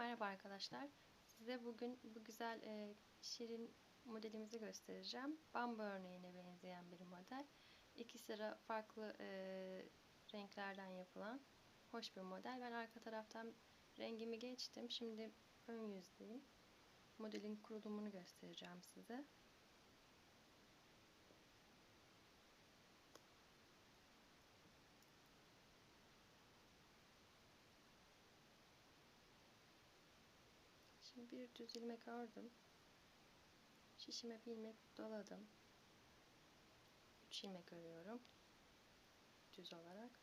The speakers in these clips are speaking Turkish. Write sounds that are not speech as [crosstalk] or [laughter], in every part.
Merhaba arkadaşlar. Size bugün bu güzel e, şirin modelimizi göstereceğim. Bambu örneğine benzeyen bir model. İki sıra farklı e, renklerden yapılan hoş bir model. Ben arka taraftan rengimi geçtim. Şimdi ön yüzdeyim. Modelin kurulumunu göstereceğim size. Bir düz ilmek ördüm. Şişime bir ilmek doladım. 3 ilmek örüyorum. Düz olarak.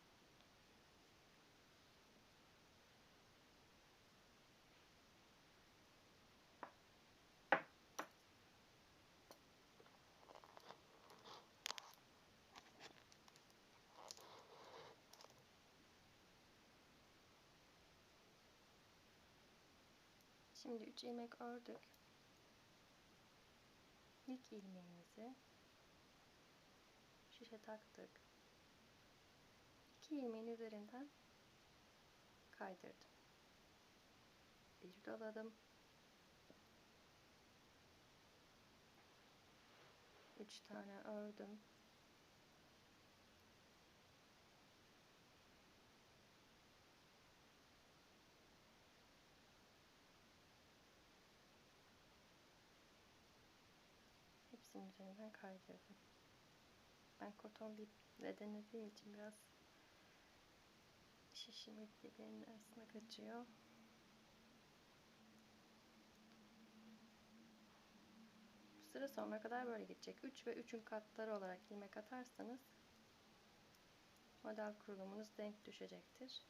Şimdi 3 ilmek ördük. İlk ilmeğimizi şişe taktık. 2 ilmeğin üzerinden kaydırdım. Bir doladım. 3 tane ördüm. Üzerinden kaydırdım. Ben koton bir denediğim için biraz şişim birbirinin arasına kaçıyor. Bu sıra sonuna kadar böyle gidecek. 3 ve 3'ün katları olarak ilmek atarsanız model kurulumunuz denk düşecektir.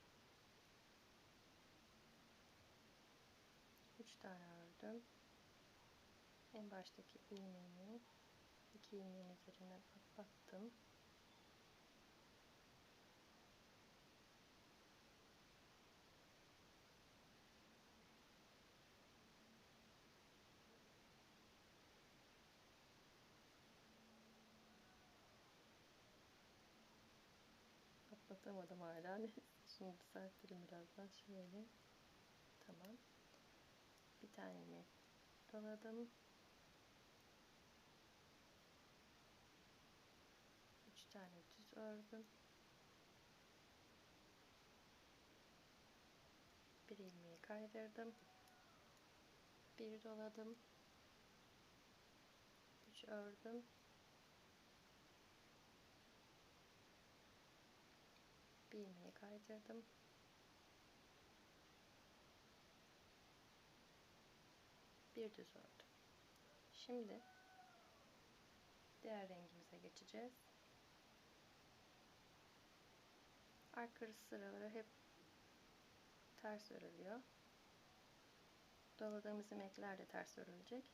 3 tane ördüm en baştaki ilmeğimi iki ilmeğin üzerinden battım. Atlatamadım hala. [laughs] Şimdi düzeltirim birazdan şöyle. Tamam. Bir tane doladım. 3 tane düz ördüm. Bir ilmeği kaydırdım. Bir doladım. 3 ördüm. Bir ilmeği kaydırdım. Bir düz ördüm. Şimdi diğer rengimize geçeceğiz. Arka sıraları hep ters örülüyor. Doladığımız ilmekler de ters örülecek.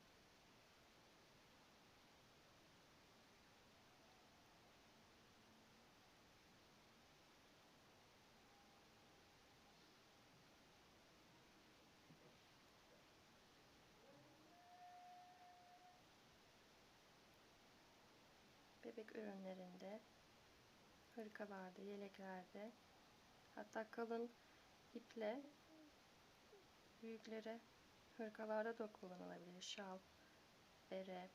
Bebek ürünlerinde hırkalarda, yeleklerde hatta kalın iple büyüklere hırkalarda da kullanılabilir. Şal, bere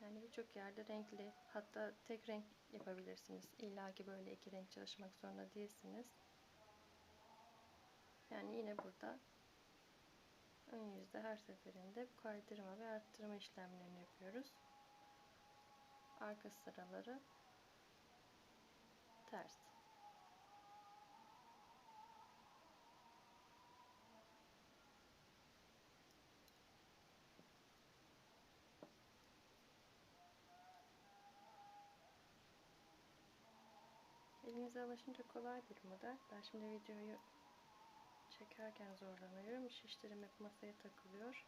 yani birçok yerde renkli hatta tek renk yapabilirsiniz. İlla ki böyle iki renk çalışmak zorunda değilsiniz. Yani yine burada ön yüzde her seferinde kaydırma ve arttırma işlemlerini yapıyoruz. Arka sıraları ters. Elinize alışınca kolay bir model. Ben şimdi videoyu çekerken zorlanıyorum. Şişlerim hep masaya takılıyor.